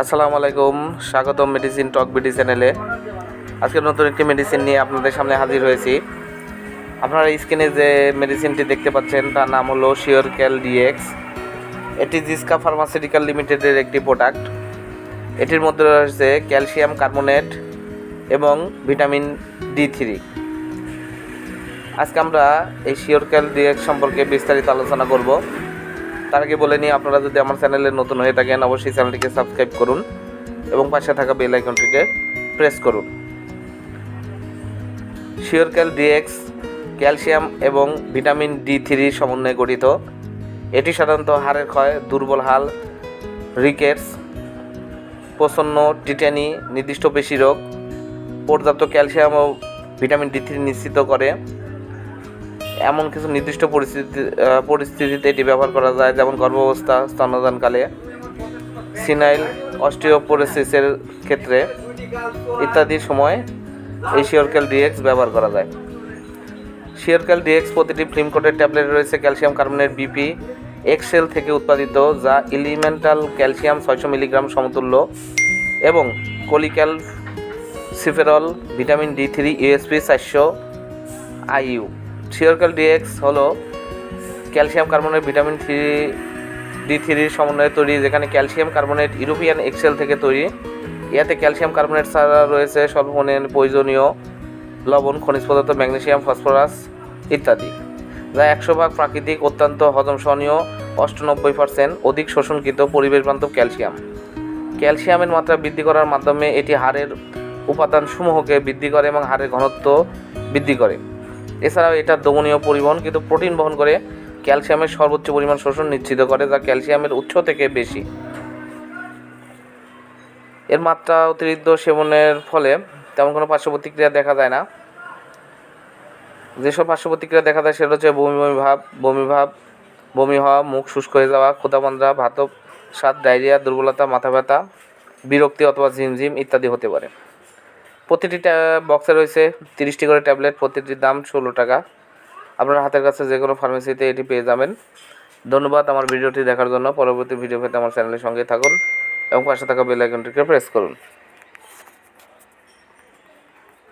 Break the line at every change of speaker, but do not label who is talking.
আসসালামু আলাইকুম, স্বাগতম মেডিসিন টক বিডি চ্যানেলে আজকে নতুন একটি মেডিসিন নিয়ে আপনাদের সামনে হাজির হয়েছি। আপনারা স্ক্রিনে যে মেডিসিনটি দেখতে পাচ্ছেন, তার নাম হলো শিওর ক্যাল ডিএক্স এটি জিসকা ফার্মাসিউটিক্যাল লিমিটেডের একটি প্রোডাক্ট এটির মধ্যে রয়েছে ক্যালসিয়াম কার্বোনেট এবং ভিটামিন ডি থ্রি আজকে আমরা এই শিওর ক্যাল ডিএক্স সম্পর্কে বিস্তারিত আলোচনা করব। তার আগে বলে নিই, আপনারা যদি আমার চ্যানেলে নতুন হয়ে থাকেন, অবশ্যই চ্যানেলটিকে সাবস্ক্রাইব করুন এবং পাশে থাকা বেল আইকনটিকে প্রেস করুন। শিওরক্যাল ডিএক্স, ক্যালসিয়াম এবং ভিটামিন ডি থ্রি সমন্বয়ে গঠিত। এটি সাধারণত হাড়ের ক্ষয়, দুর্বল হাল, রিকেটস, প্রসন্ন টিটানি, নির্দিষ্ট পেশি রোগ, পর্যাপ্ত ক্যালসিয়াম ও ভিটামিন ডি থ্রি নিশ্চিত করে। এমন কিছু নির্দিষ্ট পরিস্থিতি পরিস্থিতিতে এটি ব্যবহার করা যায়, যেমন গর্ভাবস্থা, স্তন্যদানকালে, সিনাইল অস্টিওপোরোসিসের ক্ষেত্রে ইত্যাদির সময় এই শিওরক্যাল ডিএক্স ব্যবহার করা যায়। শিওরক্যাল ডিএক্স প্রতিটি ফিল্ম কোটের ট্যাবলেট রয়েছে ক্যালসিয়াম কার্বনেট বিপি এক্সেল থেকে উৎপাদিত, যা এলিমেন্টাল ক্যালসিয়াম ছয়শো মিলিগ্রাম সমতুল্য এবং cholecalciferol vitamin D three, USP চারশো আইইউ। শিওরক্যাল ডিএক্স হলো calcium carbonate, vitamin three D থ্রির সমন্বয়ে তৈরি, যেখানে ক্যালসিয়াম কার্বনেট ইউরোপিয়ান এক্সেল থেকে তৈরি। ইয়াতে ক্যালসিয়াম কার্বনেট ছাড়া রয়েছে স্বল্পনের প্রয়োজনীয় লবণ, খনিজ পদার্থ, ম্যাগনেসিয়াম, ফসফরাস ইত্যাদি। যা একশো ভাগ প্রাকৃতিক, অত্যন্ত হজম সহনীয়, অষ্টানব্বই পার্সেন্ট অধিক শোষণকৃত পরিবেশ বান্ধব ক্যালসিয়াম। ক্যালসিয়ামের মাত্রা বৃদ্ধি করার মাধ্যমে এটি হাড়ের উপাদানসমূহকে বৃদ্ধি করে এবং হাড়ের ঘনত্ব বৃদ্ধি করে। এছাড়াও এটা দমনীয় পরিবহন, কিন্তু প্রোটিন বহন করে ক্যালসিয়ামের সর্বোচ্চ পরিমাণ শোষণ নিশ্চিত করে, যা ক্যালসিয়ামের উৎস থেকে বেশি। এর মাত্রা অতিরিক্ত সেবনের ফলে তেমন কোনো পার্শ্ব প্রতিক্রিয়া দেখা যায় না। যেসব পার্শ্ব প্রতিক্রিয়া দেখা যায় সেটা হচ্ছে বমি বমি ভাব বমি ভাব, বমি হওয়া, মুখ শুষ্ক হয়ে যাওয়া, ক্ষুধাবন্ধা ভাতব স্বাদ, ডায়রিয়া, দুর্বলতা, মাথা ব্যথা, বিরক্তি অথবা ঝিমঝিম ইত্যাদি হতে পারে। প্রতিটি বক্সে রয়েছে তিরিশটি করে ট্যাবলেট প্রতিটির দাম ষোলো টাকা। আপনার হাতের কাছে যে কোনো ফার্মেসিতে এটি পেয়ে যাবেন। ধন্যবাদ আমার ভিডিওটি দেখার জন্য। পরবর্তী ভিডিও পেতে আমার চ্যানেলের সঙ্গে থাকুন এবং পাশে থাকা বেল আইকনটিকে প্রেস করুন।